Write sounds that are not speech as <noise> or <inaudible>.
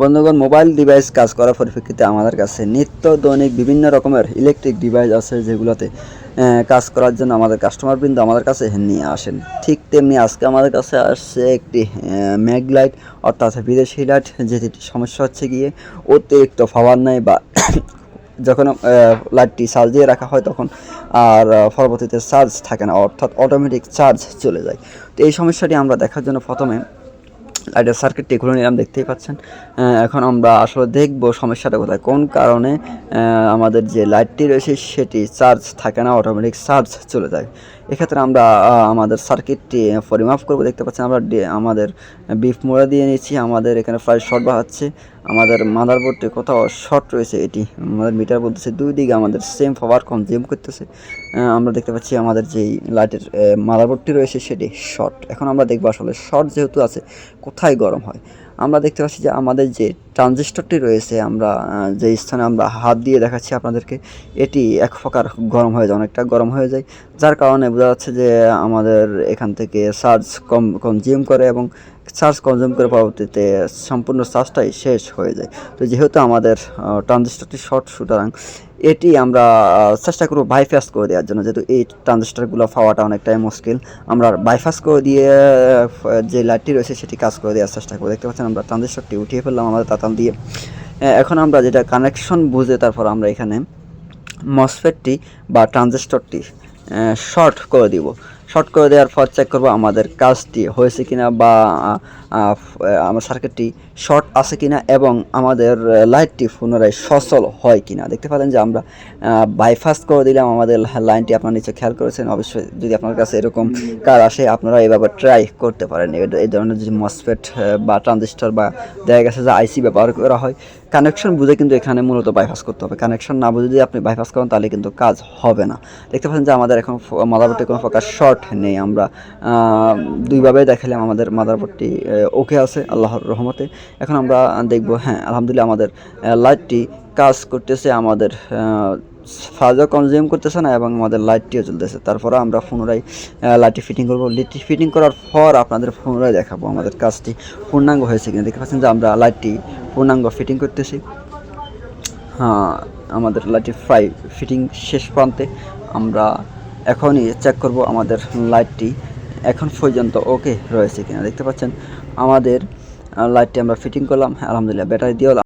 বন্ধুগণ, mobile device কাজ করার পরিপ্রেক্ষিতে আমাদের কাছে নিত্য দৈনিক বিভিন্ন রকমের ইলেকট্রিক ডিভাইস আছে যেগুলোতে কাজ করার জন্য আমাদের কাস্টমার বৃন্দ আমাদের কাছে নিয়ে আসেন। ঠিক তেমনি আজকে আমাদের কাছে আসছে একটি ম্যাগ লাইট অর্থাৎ বিদেশি লাইট যেটি সমস্যা হচ্ছে গিয়ে অতিরিক্ত পাওয়ার নেয় বা <coughs> যখন লাইটটি চার্জ দিয়ে রাখা হয় তখন আর পরবর্তীতে চার্জ থাকে না, অর্থাৎ অটোমেটিক চার্জ চলে যায়। তো এই সমস্যাটি আমরা দেখার জন্য প্রথমে লাইটের সার্কিটটি খুলে নিলাম, দেখতেই পাচ্ছেন। এখন আমরা আসলে দেখব সমস্যাটা কোথায়, কোন কারণে আমাদের যে লাইটটি রয়েছে সেটি চার্জ থাকে না অটোমেটিক চার্জ চলে যায়। এক্ষেত্রে আমরা আমাদের সার্কিটটি পরিমাপ করব। দেখতে পাচ্ছেন আমরা আমাদের বিফ মোড়া দিয়ে নিয়েছি। আমাদের এখানে প্রায় শর্ট বাহাচ্ছে। আমাদের মাদারবোর্ডটি কোথাও শর্ট রয়েছে এটি। আমাদের মিটার বলতেছে দুই দিকে। আমাদের সেম পাওয়ার কনজিউম করতেছে। আমরা দেখতে পাচ্ছি আমাদের যেই লাইটের মাদারবোর্ডটি রয়েছে সেটি শর্ট এখন আমরা দেখব আসলে শর্ট যেহেতু আছে, কোথায় গরম হয়? আমরা দেখতে পাচ্ছি যে আমাদের যে ট্রানজিস্টরটি রয়েছে, আমরা যে স্থানে আমরা হাত দিয়ে দেখাচ্ছি আপনাদেরকে, এটি এক প্রকার গরম হয়ে যায়, অনেকটা গরম হয়ে যায়, যার কারণে বোঝা যাচ্ছে যে আমাদের এখান থেকে চার্জ কম কনজিউম করে এবং চার্জ কনজিউম করে পরবর্তীতে সম্পূর্ণ চার্জটাই শেষ হয়ে যায়। তো যেহেতু আমাদের ট্রানজিস্টরটি শর্ট সুতরাং এটি আমরা চেষ্টা করব বাইপাস করে দেওয়ার জন্য, যেহেতু এই ট্রানজিস্টারগুলো পাওয়াটা অনেকটাই মুশকিল, আমরা বাইপাস করে দিয়ে যে লাইটটি রয়েছে সেটি কাজ করে দেওয়ার চেষ্টা করব। দেখতে পাচ্ছেন আমরা ট্রানজিস্টারটি উঠিয়ে ফেললাম, আমাদের তাতাল দিয়ে। এখন আমরা যেটা কানেকশন বুঝে তারপর আমরা এখানে মসফেটটি বা ট্রানজিস্টরটি শর্ট করে দিব। শর্ট করে দেওয়ার পর চেক করব আমাদের কাজটি হয়েছে কিনা বা আমার সার্কিটটি শর্ট আছে কিনা এবং আমাদের লাইটটি পুনরায় সচল হয় কিনা। দেখতে পারেন যে আমরা বাইফাস্ট করে দিলাম আমাদের লাইনটি আপনার নিচে খেয়াল করেছেন। অবশ্যই যদি আপনার কাছে এরকম কার আসে, আপনারা এইভাবে ট্রাই করতে পারেন। এই- ধরনের যে মসফেট বা ট্রানজিস্টর বা দেখা গেছে যে আইসি ব্যবহার করা হয় কানেকশন বুঝে কিন্তু এখানে মূলত বাইপাস করতে হবে। কানেকশন না বুঝে যদি আপনি বাইপাস করেন, তাহলে কিন্তু কাজ হবে না। দেখতে পাচ্ছেন যে আমাদের এখন মাদারবোর্ডে কোনো প্রকার শর্ট নেই আমরা দুইভাবে দেখালাম আমাদের মাদারবোর্ডটি ওকে আছে আল্লাহর রহমতে। এখন আমরা দেখব হ্যাঁ আলহামদুলিল্লাহ আমাদের লাইটটি কাজ করতেছে, আমাদের ফাজও কনজিউম করতেছে না এবং আমাদের লাইটটিও চলতেছে তারপরে আমরা পুনরায় লাইটটি ফিটিং করব। লাইটটি ফিটিং করার পর আপনাদের পুনরায় দেখাবো আমাদের কাজটি পূর্ণাঙ্গ হয়েছে কিনা। দেখতে পাচ্ছেন যে আমরা লাইটটি পূর্ণাঙ্গ ফিটিং করতেছি। হ্যাঁ আমাদের লাইটটি ফ্রাই ফিটিং শেষ প্রান্তে আমরা এখনই চেক করব আমাদের লাইটটি এখন পর্যন্ত ওকে রয়েছে কিনা, দেখতে পাচ্ছেন? আমাদের লাইটটি আমরা ফিটিং করলাম, আলহামদুলিল্লাহ ব্যাটারি দিয়েও